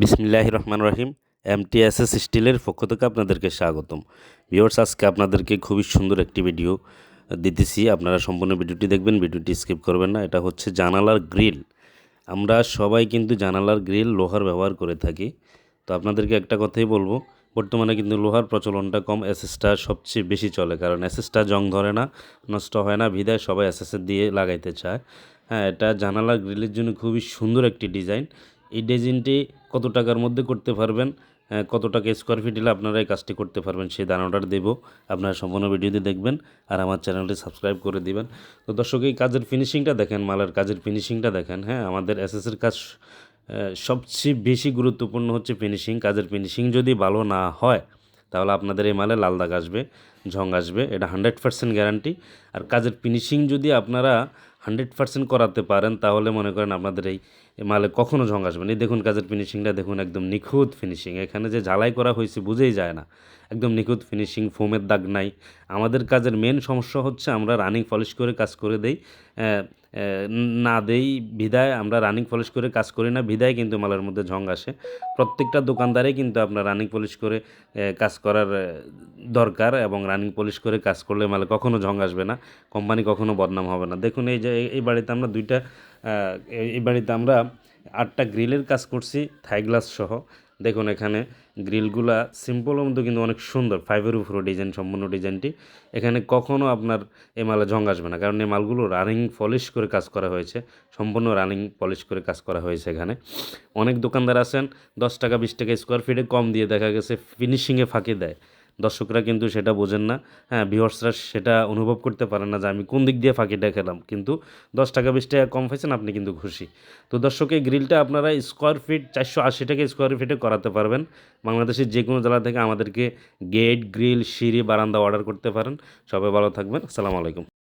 বিসমিল্লাহ রহমান রহিম এমটিএসএস স্টিলের পক্ষ থেকে আপনাদেরকে স্বাগতম। ভিওর্স আজকে আপনাদেরকে খুবই সুন্দর একটি ভিডিও দিতেছি। আপনারা সম্পূর্ণ ভিডিওটি দেখবেন, ভিডিওটি স্কিপ করবেন না। এটা হচ্ছে জানালার গ্রিল। আমরা সবাই কিন্তু জানালার গ্রিল লোহার ব্যবহার করে থাকি। তো আপনাদেরকে একটা কথাই বলব, বর্তমানে কিন্তু লোহার প্রচলনটা কম অ্যাসেসটা সবচেয়ে বেশি চলে। কারণ অ্যাসেসটা জং ধরে না, নষ্ট হয় না, ভিদায় সবাই এসএসের দিয়ে লাগাইতে চায়। হ্যাঁ এটা জানালা গ্রিলের জন্য খুবই সুন্দর একটি ডিজাইন। এই ডিজাইনটি কত টাকার মধ্যে করতে পারবেন? হ্যাঁ, কত টাকা স্কোয়ার ফিট হলে আপনারা এই কাজটি করতে পারবেন? সেই দানাটার দেবো। আপনারা সম্পূর্ণ ভিডিওতে দেখবেন আর আমার চ্যানেলটি সাবস্ক্রাইব করে দিবেন। তো দর্শক এই কাজের ফিনিশিংটা দেখেন মালের কাজের ফিনিশিংটা দেখেন। হ্যাঁ আমাদের এসএসের কাজ সবচেয়ে বেশি গুরুত্বপূর্ণ হচ্ছে ফিনিশিং কাজের ফিনিশিং যদি ভালো না হয় তাহলে আপনাদের এই মালে লাল দাগ আসবে ঝং আসবে। এটা হান্ড্রেড পার্সেন্ট গ্যারান্টি আর কাজের ফিনিশিং যদি আপনারা হান্ড্রেড পার্সেন্ট করাতে পারেন, তাহলে মনে করেন আপনাদের এই মালে কখনও ঝং আসবে না। এই দেখুন কাজের ফিনিশিংটা দেখুন একদম নিখুঁত ফিনিশিং এখানে যে ঝালাই করা হয়েছে বুঝেই যায় না। একদম নিখুঁত ফিনিশিং ফোমের দাগ নাই। আমাদের কাজের মেন সমস্যা হচ্ছে আমরা রানিং পলিশ করে কাজ করে দেই না দেই বিদায়, আমরা রানিং পলিশ করে কাজ করি না, বিদায় কিন্তু মালের মধ্যে ঝং আসে। প্রত্যেকটা দোকানদারে কিন্তু আপনার রানিং পলিশ করে কাজ করার দরকার এবং রানিং পলিশ করে কাজ করলে মালে কখনো ঝং আসবে না, কোম্পানি কখনো বদনাম হবে না। দেখুন এই যে, এই- বাড়িতে আমরা দুইটা এই বাড়িতে আমরা আটটা গ্রিলের কাজ করছি, থাই গ্লাস সহ। দেখুন এখানে গ্রিলগুলা সিম্পলের মধ্যে কিন্তু অনেক সুন্দর ফাইভের উপরও ডিজাইন সম্পূর্ণ ডিজাইনটি এখানে কখনও আপনার এ মালে জং আসবে না, কারণ এই মালগুলো রানিং পলিশ করে কাজ করা হয়েছে, সম্পূর্ণ রানিং পলিশ করে কাজ করা হয়েছে এখানে। অনেক দোকানদার আছেন, দশ টাকা, বিশ টাকা স্কোয়ার ফিটে কম দিয়ে দেখা গেছে ফিনিশিংয়ে ফাঁকি দেয়। দর্শকরা কিন্তু সেটা বোঝেন না। হ্যাঁ ভিউয়ার্সরা সেটা অনুভব করতে পারেন না যে আমি কোন দিক দিয়ে ফাঁকিটা খেলাম। কিন্তু দশ টাকা, বিশ টাকা কম পাইছেন, আপনি কিন্তু খুশি। তো দর্শক, এই গ্রিলটা আপনারা স্কোয়ার ফিট চারশো আশি টাকা স্কোয়ার ফিটে করাতে পারবেন। বাংলাদেশের যে কোনো জেলা থেকে আমাদেরকে গেট গ্রিল সিঁড়ি, বারান্দা অর্ডার করতে পারেন। সবাই ভালো থাকবেন। আসসালামু আলাইকুম।